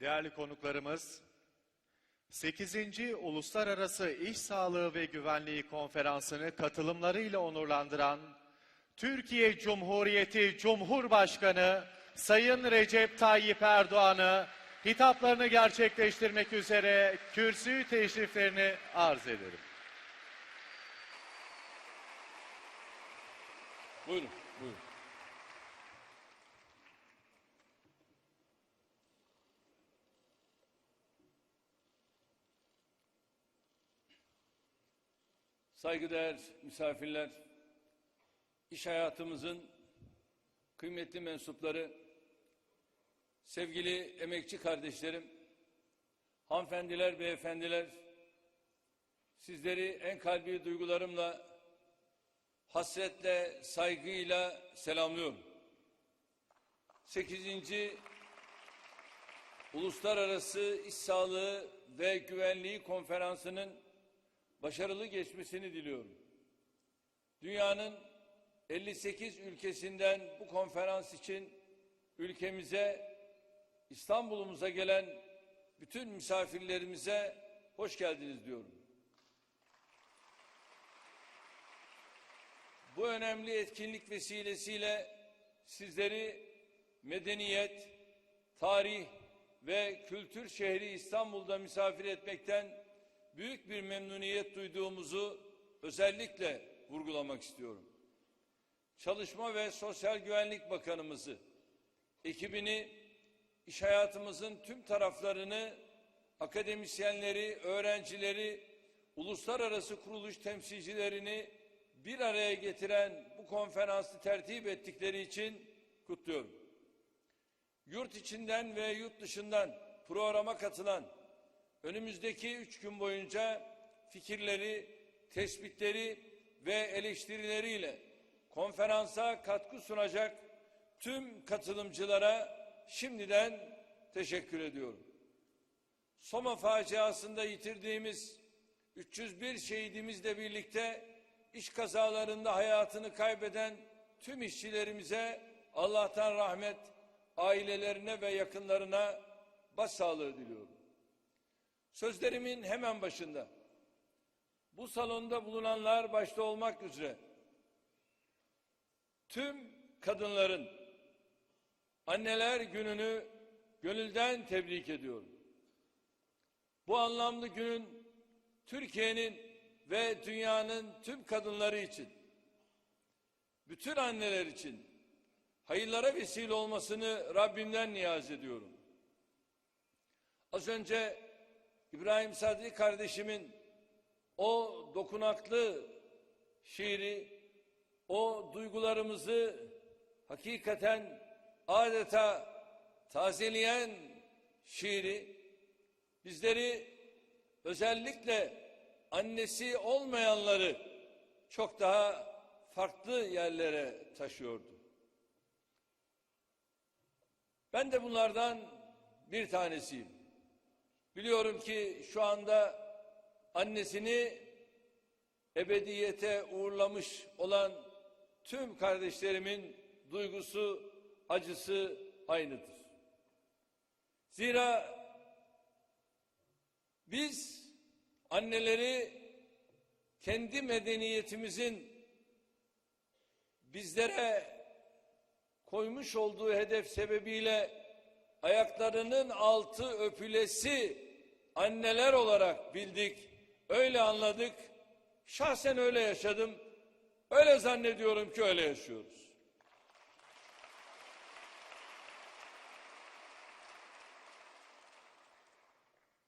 Değerli konuklarımız, 8. Uluslararası İş Sağlığı ve Güvenliği Konferansı'nı katılımlarıyla onurlandıran Türkiye Cumhuriyeti Cumhurbaşkanı Sayın Recep Tayyip Erdoğan'ı hitaplarını gerçekleştirmek üzere kürsü teşriflerini arz ederim. Buyurun, buyurun. Saygıdeğer misafirler, iş hayatımızın kıymetli mensupları, sevgili emekçi kardeşlerim, hanımefendiler, beyefendiler, sizleri en kalbi duygularımla hasretle, saygıyla selamlıyorum. 8. Uluslararası İş Sağlığı ve Güvenliği Konferansı'nın başarılı geçmesini diliyorum. Dünyanın 58 ülkesinden bu konferans için ülkemize, İstanbul'umuza gelen bütün misafirlerimize hoş geldiniz diyorum. Bu önemli etkinlik vesilesiyle sizleri medeniyet, tarih ve kültür şehri İstanbul'da misafir etmekten büyük bir memnuniyet duyduğumuzu özellikle vurgulamak istiyorum. Çalışma ve Sosyal Güvenlik Bakanımızı, ekibini, iş hayatımızın tüm taraflarını, akademisyenleri, öğrencileri, uluslararası kuruluş temsilcilerini bir araya getiren bu konferansı tertip ettikleri için kutluyorum. Yurt içinden ve yurt dışından programa katılan önümüzdeki üç gün boyunca fikirleri, tespitleri ve eleştirileriyle konferansa katkı sunacak tüm katılımcılara şimdiden teşekkür ediyorum. Soma faciasında yitirdiğimiz 301 şehidimizle birlikte iş kazalarında hayatını kaybeden tüm işçilerimize Allah'tan rahmet, ailelerine ve yakınlarına başsağlığı diliyorum. Sözlerimin hemen başında bu salonda bulunanlar başta olmak üzere tüm kadınların anneler gününü gönülden tebrik ediyorum. Bu anlamlı günün Türkiye'nin ve dünyanın tüm kadınları için, bütün anneler için hayırlara vesile olmasını Rabbimden niyaz ediyorum. Az önce İbrahim Sadri kardeşimin o dokunaklı şiiri, o duygularımızı hakikaten adeta tazeleyen şiiri bizleri özellikle annesi olmayanları çok daha farklı yerlere taşıyordu. Ben de bunlardan bir tanesiyim. Biliyorum ki şu anda annesini ebediyete uğurlamış olan tüm kardeşlerimin duygusu, acısı aynıdır. Zira biz anneleri kendi medeniyetimizin bizlere koymuş olduğu hedef sebebiyle ayaklarının altı öpülesi anneler olarak bildik. Öyle anladık. Şahsen öyle yaşadım. Öyle zannediyorum ki öyle yaşıyoruz.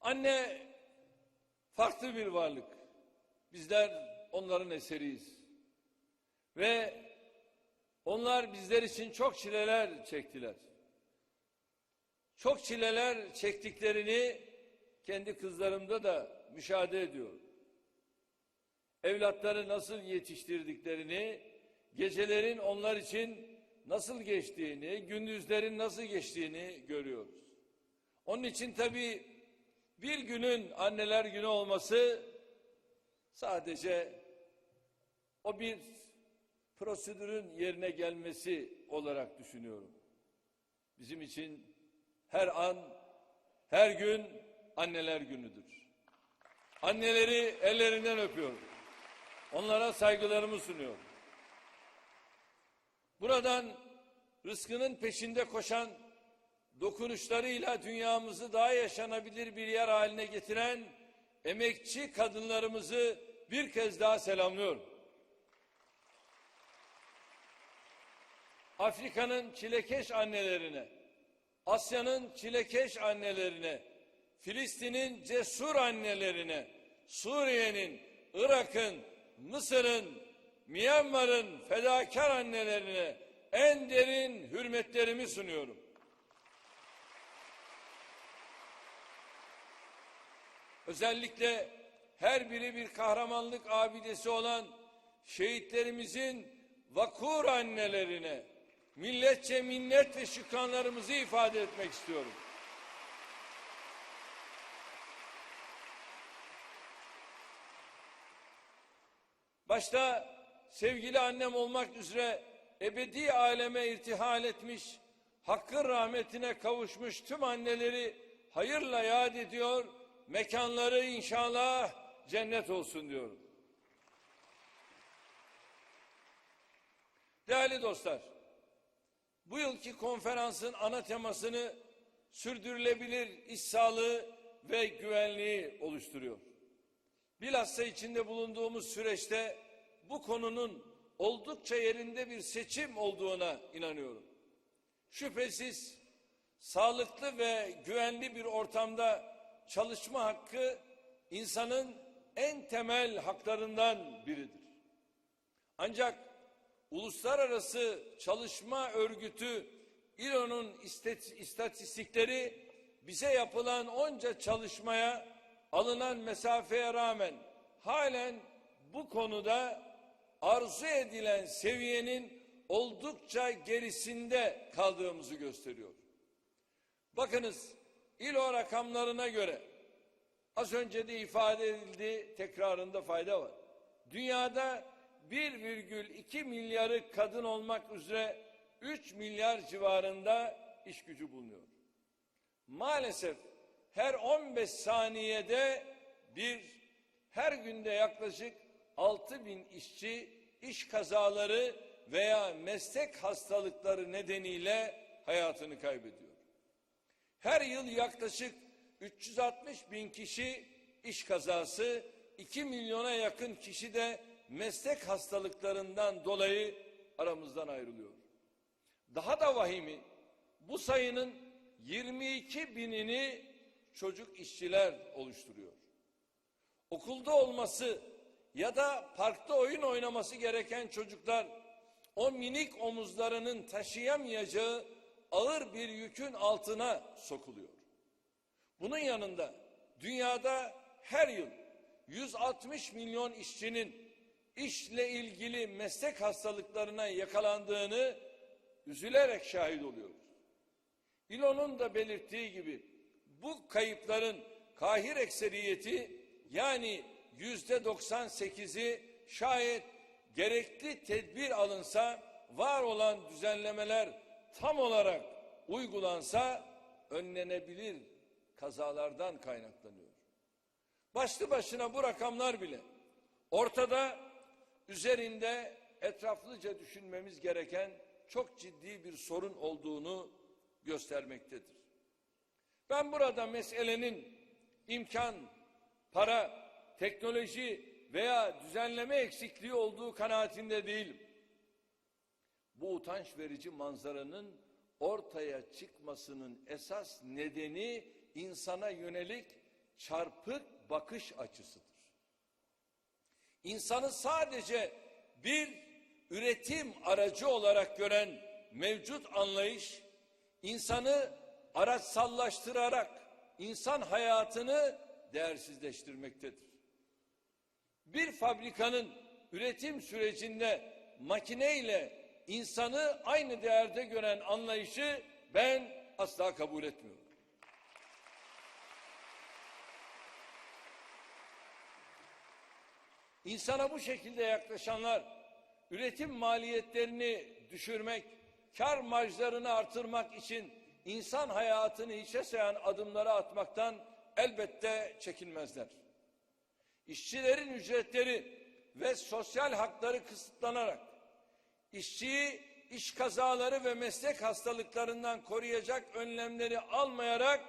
Anne farklı bir varlık. Bizler onların eseriyiz. Ve onlar bizler için çok çileler çektiler. Çok çileler çektiklerini kendi kızlarımda da müşahede ediyorum. Evlatları nasıl yetiştirdiklerini, gecelerin onlar için nasıl geçtiğini, gündüzlerin nasıl geçtiğini görüyoruz. Onun için tabii bir günün anneler günü olması sadece o bir prosedürün yerine gelmesi olarak düşünüyorum. Bizim için her an, Her gün anneler günüdür. Anneleri ellerinden öpüyorum. Onlara saygılarımı sunuyorum. Buradan rızkının peşinde koşan dokunuşlarıyla dünyamızı daha yaşanabilir bir yer haline getiren emekçi kadınlarımızı bir kez daha selamlıyorum. Afrika'nın çilekeş annelerine, Asya'nın çilekeş annelerine, Filistin'in cesur annelerine, Suriye'nin, Irak'ın, Mısır'ın, Myanmar'ın fedakar annelerine en derin hürmetlerimi sunuyorum. Özellikle her biri bir kahramanlık abidesi olan şehitlerimizin vakur annelerine milletçe minnet ve şükranlarımızı ifade etmek istiyorum. Başta sevgili annem olmak üzere ebedi aleme irtihal etmiş, hakkın rahmetine kavuşmuş tüm anneleri hayırla yad ediyor, mekanları inşallah cennet olsun diyorum. Değerli dostlar, bu yılki konferansın ana temasını sürdürülebilir iş sağlığı ve güvenliği oluşturuyor. Bilhassa içinde bulunduğumuz süreçte bu konunun oldukça yerinde bir seçim olduğuna inanıyorum. Şüphesiz sağlıklı ve güvenli bir ortamda çalışma hakkı insanın en temel haklarından biridir. Ancak Uluslararası Çalışma Örgütü İLO'nun istatistikleri bize yapılan onca çalışmaya alınan mesafeye rağmen halen bu konuda arzu edilen seviyenin oldukça gerisinde kaldığımızı gösteriyor. Bakınız İLO rakamlarına göre az önce de ifade edildi tekrarında fayda var. Dünyada 1,2 milyarı kadın olmak üzere 3 milyar civarında iş gücü bulunuyor. Maalesef her 15 saniyede bir her günde yaklaşık 6 bin işçi iş kazaları veya meslek hastalıkları nedeniyle hayatını kaybediyor. Her yıl yaklaşık 360 bin kişi iş kazası, 2 milyona yakın kişi de meslek hastalıklarından dolayı aramızdan ayrılıyor. Daha da vahimi bu sayının 22 binini çocuk işçiler oluşturuyor. Okulda olması ya da parkta oyun oynaması gereken çocuklar o minik omuzlarının taşıyamayacağı ağır bir yükün altına sokuluyor. Bunun yanında dünyada her yıl 160 milyon işçinin işle ilgili meslek hastalıklarına yakalandığını üzülerek şahit oluyoruz. İLO'nun da belirttiği gibi bu kayıpların kahir ekseriyeti yani yüzde 98'i şayet gerekli tedbir alınsa var olan düzenlemeler tam olarak uygulansa önlenebilir kazalardan kaynaklanıyor. Başlı başına bu rakamlar bile ortada üzerinde etraflıca düşünmemiz gereken çok ciddi bir sorun olduğunu göstermektedir. Ben burada meselenin imkan, para, teknoloji veya düzenleme eksikliği olduğu kanaatinde değilim. Bu utanç verici manzaranın ortaya çıkmasının esas nedeni insana yönelik çarpık bakış açısıdır. İnsanı sadece bir üretim aracı olarak gören mevcut anlayış, insanı araçsallaştırarak insan hayatını değersizleştirmektedir. Bir fabrikanın üretim sürecinde makineyle insanı aynı değerde gören anlayışı ben asla kabul etmiyorum. İnsana bu şekilde yaklaşanlar üretim maliyetlerini düşürmek, kar marjlarını artırmak için insan hayatını hiçe sayan adımları atmaktan elbette çekinmezler. İşçilerin ücretleri ve sosyal hakları kısıtlanarak işçiyi iş kazaları ve meslek hastalıklarından koruyacak önlemleri almayarak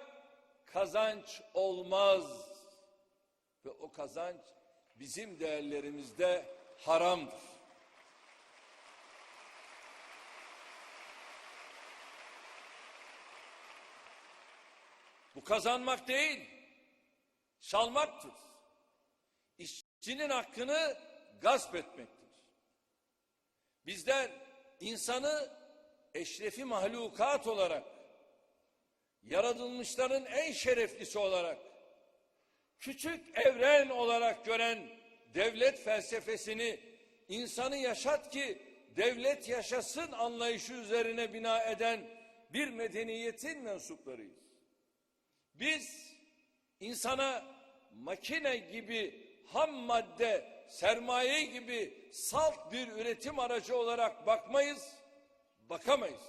kazanç olmaz. Ve o kazanç bizim değerlerimizde haramdır. Bu kazanmak değil, çalmaktır. İşçinin hakkını gasp etmektir. Bizler insanı eşrefi mahlukat olarak, yaratılmışların en şereflisi olarak, küçük evren olarak gören devlet felsefesini insanı yaşat ki devlet yaşasın anlayışı üzerine bina eden bir medeniyetin mensuplarıyız. Biz insana makine gibi ham madde, sermaye gibi salt bir üretim aracı olarak bakmayız, bakamayız.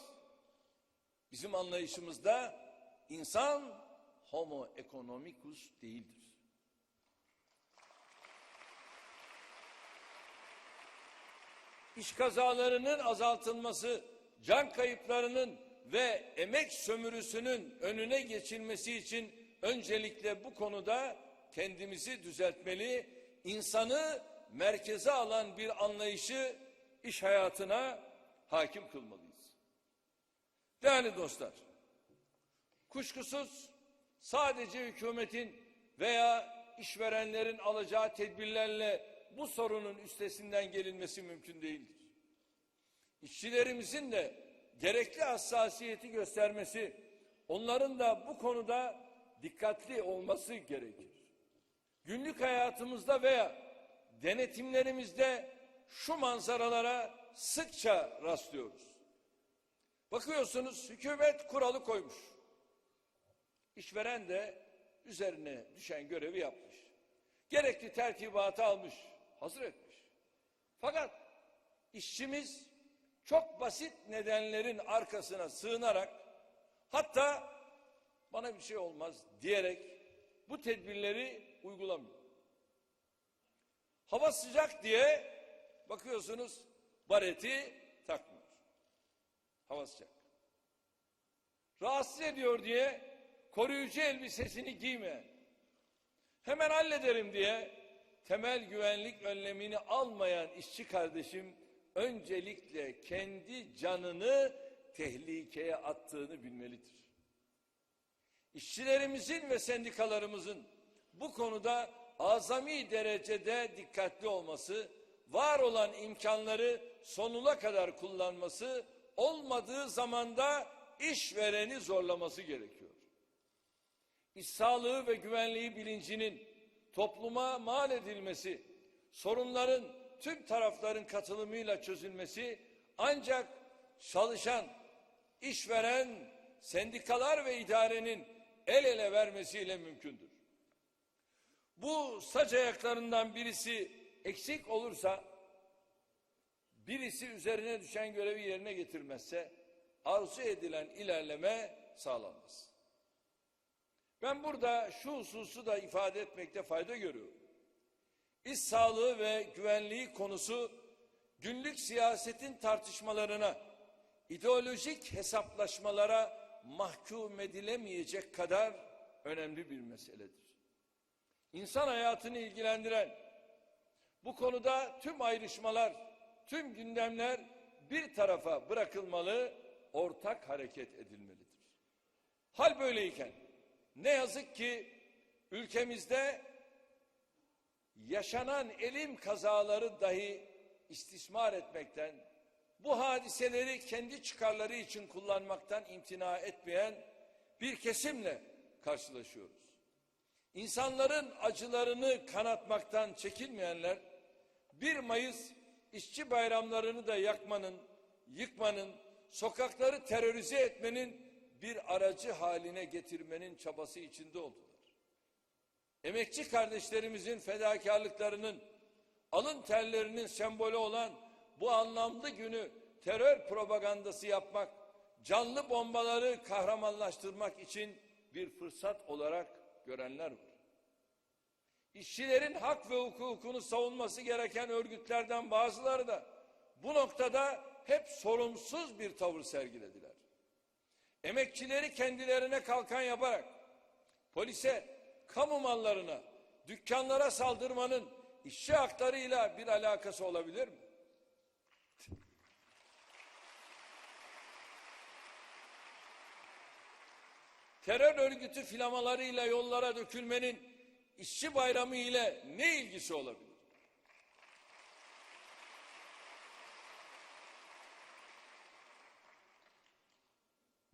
Bizim anlayışımızda insan homo economicus değildir. İş kazalarının azaltılması, can kayıplarının ve emek sömürüsünün önüne geçilmesi için öncelikle bu konuda kendimizi düzeltmeli, insanı merkeze alan bir anlayışı iş hayatına hakim kılmalıyız. Değerli dostlar, kuşkusuz sadece hükümetin veya işverenlerin alacağı tedbirlerle bu sorunun üstesinden gelinmesi mümkün değildir. İşçilerimizin de gerekli hassasiyeti göstermesi, onların da bu konuda dikkatli olması gerekir. Günlük hayatımızda veya denetimlerimizde şu manzaralara sıkça rastlıyoruz. Bakıyorsunuz hükümet kuralı koymuş. İşveren de üzerine düşen görevi yapmış. Gerekli tertibatı almış, hazır etmiş. Fakat işçimiz çok basit nedenlerin arkasına sığınarak hatta bana bir şey olmaz diyerek bu tedbirleri uygulamıyor. Hava sıcak diye bakıyorsunuz bareti takmıyor. Hava sıcak. Rahatsız ediyor diye koruyucu elbisesini giymeyen, hemen hallederim diye temel güvenlik önlemini almayan işçi kardeşim öncelikle kendi canını tehlikeye attığını bilmelidir. İşçilerimizin ve sendikalarımızın bu konuda azami derecede dikkatli olması, var olan imkanları sonuna kadar kullanması, olmadığı zamanda işvereni zorlaması gerekiyor. İş sağlığı ve güvenliği bilincinin topluma mal edilmesi, sorunların tüm tarafların katılımıyla çözülmesi ancak çalışan, işveren, sendikalar ve idarenin el ele vermesiyle mümkündür. Bu sac ayaklarından birisi eksik olursa, birisi üzerine düşen görevi yerine getirmezse, arzu edilen ilerleme sağlanmaz. Ben burada şu hususu da ifade etmekte fayda görüyorum. İş sağlığı ve güvenliği konusu günlük siyasetin tartışmalarına, ideolojik hesaplaşmalara mahkum edilemeyecek kadar önemli bir meseledir. İnsan hayatını ilgilendiren bu konuda tüm ayrışmalar, tüm gündemler bir tarafa bırakılmalı, ortak hareket edilmelidir. Hal böyleyken ne yazık ki ülkemizde yaşanan elim kazaları dahi istismar etmekten, bu hadiseleri kendi çıkarları için kullanmaktan imtina etmeyen bir kesimle karşılaşıyoruz. İnsanların acılarını kanatmaktan çekinmeyenler 1 Mayıs işçi bayramlarını da yakmanın, yıkmanın, sokakları terörize etmenin bir aracı haline getirmenin çabası içinde oldular. Emekçi kardeşlerimizin fedakarlıklarının, alın terlerinin sembolü olan bu anlamlı günü terör propagandası yapmak, canlı bombaları kahramanlaştırmak için bir fırsat olarak görenler var. İşçilerin hak ve hukukunu savunması gereken örgütlerden bazıları da bu noktada hep sorumsuz bir tavır sergilediler. Emekçileri kendilerine kalkan yaparak polise, kamu mallarına, dükkanlara saldırmanın işçi haklarıyla bir alakası olabilir mi? Terör örgütü filamalarıyla yollara dökülmenin işçi bayramı ile ne ilgisi olabilir?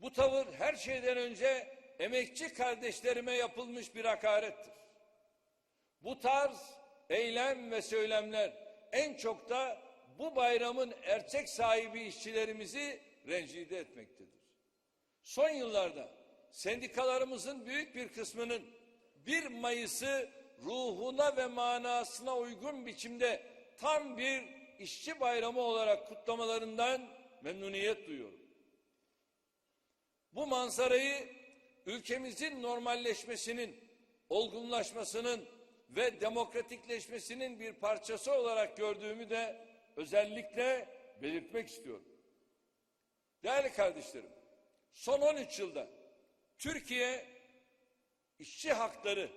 Bu tavır her şeyden önce emekçi kardeşlerime yapılmış bir hakarettir. Bu tarz eylem ve söylemler en çok da bu bayramın erkek sahibi işçilerimizi rencide etmektedir. Son yıllarda sendikalarımızın büyük bir kısmının 1 Mayıs'ı ruhuna ve manasına uygun biçimde tam bir işçi bayramı olarak kutlamalarından memnuniyet duyuyorum. Bu manzarayı ülkemizin normalleşmesinin, olgunlaşmasının ve demokratikleşmesinin bir parçası olarak gördüğümü de özellikle belirtmek istiyorum. Değerli kardeşlerim, son 13 yılda Türkiye işçi hakları,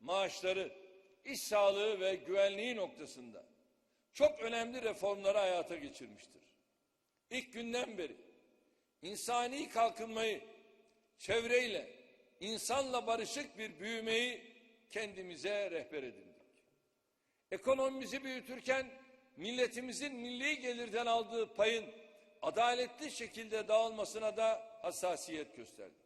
maaşları, iş sağlığı ve güvenliği noktasında çok önemli reformları hayata geçirmiştir. İlk günden beri insani kalkınmayı, çevreyle, insanla barışık bir büyümeyi kendimize rehber edindik. Ekonomimizi büyütürken milletimizin milli gelirden aldığı payın adaletli şekilde dağılmasına da hassasiyet gösterdik.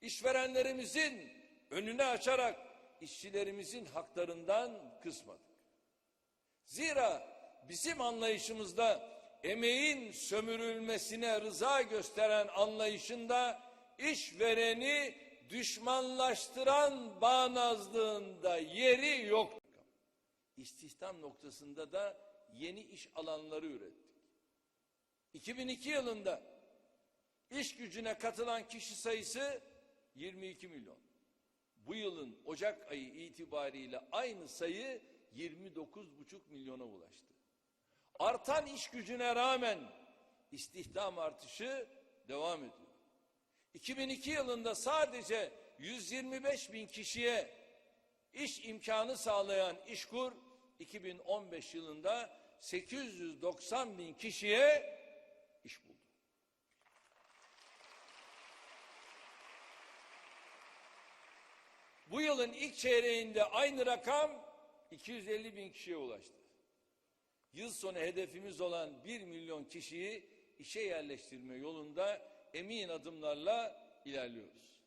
İşverenlerimizin önünü açarak işçilerimizin haklarından kısmadık. Zira bizim anlayışımızda emeğin sömürülmesine rıza gösteren anlayışında işvereni düşmanlaştıran bağnazlığında yeri yok. İstihdam noktasında da yeni iş alanları ürettik. 2002 yılında iş gücüne katılan kişi sayısı 22 milyon. Bu yılın Ocak ayı itibariyle aynı sayı 29,5 milyona ulaştı. Artan iş gücüne rağmen istihdam artışı devam ediyor. 2002 yılında sadece 125 bin kişiye iş imkanı sağlayan İşkur 2015 yılında 890 bin kişiye iş buldu. Bu yılın ilk çeyreğinde aynı rakam 250 bin kişiye ulaştı. Yıl sonu hedefimiz olan 1 milyon kişiyi işe yerleştirme yolunda emin adımlarla ilerliyoruz.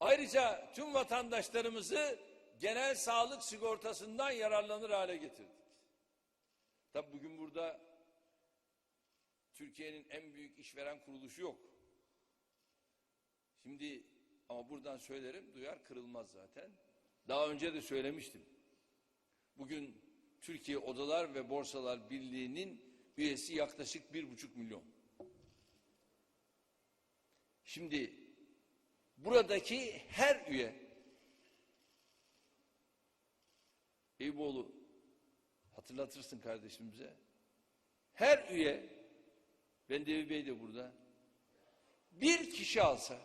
Ayrıca tüm vatandaşlarımızı genel sağlık sigortasından yararlanır hale getirdik. Tabi bugün burada Türkiye'nin en büyük işveren kuruluşu yok. Şimdi ama buradan söylerim duyar kırılmaz zaten. Daha önce de söylemiştim. Bugün Türkiye Odalar ve Borsalar Birliği'nin üyesi yaklaşık bir buçuk milyon. Şimdi buradaki her üye Eyüboğlu hatırlatırsın kardeşimize. Her üye ben Devi Bey de burada bir kişi alsa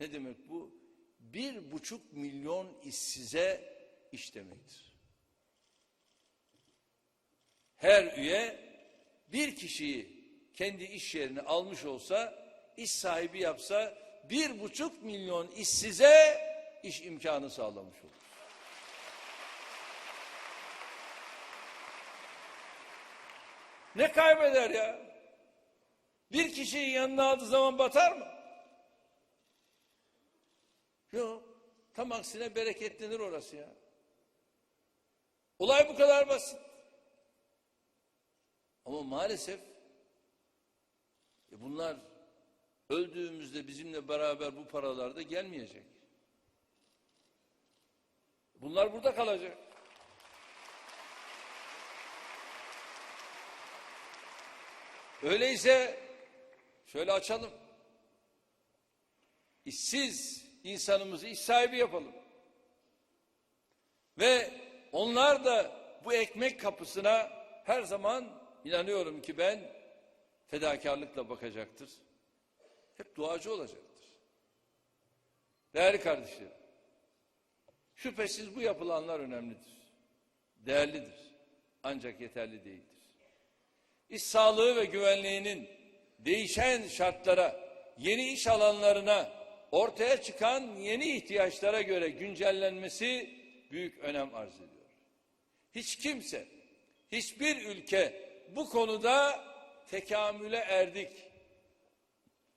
ne demek bu? Bir buçuk milyon işsize iş demektir. Her üye bir kişiyi kendi iş yerine almış olsa, iş sahibi yapsa bir buçuk milyon işsize iş imkanı sağlamış olur. Ne kaybeder ya? Bir kişiyi yanına aldığı zaman batar mı? Yok. Tam aksine bereketlenir orası ya. Olay bu kadar basit. Ama maalesef e bunlar öldüğümüzde bizimle beraber bu paralar da gelmeyecek. Bunlar burada kalacak. Öyleyse şöyle açalım. İşsiz insanımızı iş sahibi yapalım. Ve onlar da bu ekmek kapısına her zaman inanıyorum ki ben fedakarlıkla bakacaktır. Hep duacı olacaktır. Değerli kardeşlerim, şüphesiz bu yapılanlar önemlidir. Değerlidir. Ancak yeterli değildir. İş sağlığı ve güvenliğinin değişen şartlara, yeni iş alanlarına, ortaya çıkan yeni ihtiyaçlara göre güncellenmesi büyük önem arz ediyor. Hiç kimse, hiçbir ülke bu konuda tekamüle erdik.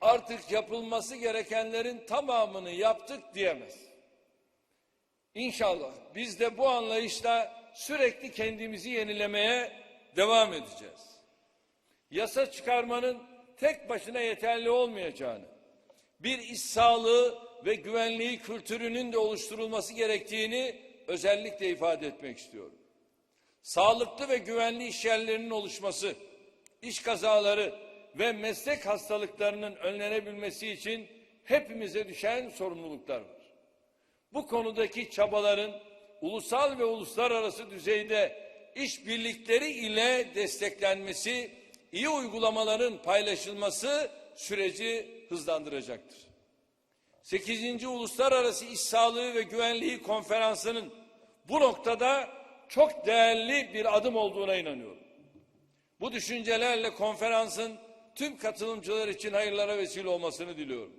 Artık yapılması gerekenlerin tamamını yaptık diyemez. İnşallah biz de bu anlayışla sürekli kendimizi yenilemeye devam edeceğiz. Yasa çıkarmanın tek başına yeterli olmayacağını, bir iş sağlığı ve güvenliği kültürünün de oluşturulması gerektiğini özellikle ifade etmek istiyorum. Sağlıklı ve güvenli iş yerlerinin oluşması, iş kazaları ve meslek hastalıklarının önlenebilmesi için hepimize düşen sorumluluklar var. Bu konudaki çabaların ulusal ve uluslararası düzeyde işbirlikleri ile desteklenmesi, iyi uygulamaların paylaşılması süreci hızlandıracaktır. 8. Uluslararası İş Sağlığı ve Güvenliği Konferansı'nın bu noktada çok değerli bir adım olduğuna inanıyorum. Bu düşüncelerle konferansın tüm katılımcılar için hayırlara vesile olmasını diliyorum.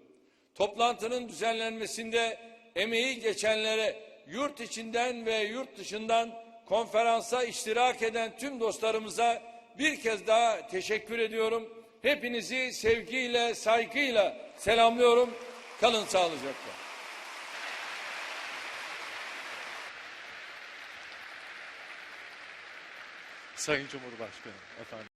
Toplantının düzenlenmesinde emeği geçenlere yurt içinden ve yurt dışından konferansa iştirak eden tüm dostlarımıza bir kez daha teşekkür ediyorum. Hepinizi sevgiyle, saygıyla selamlıyorum. Kalın sağlıcakla. Sayın Cumhurbaşkanı, efendim.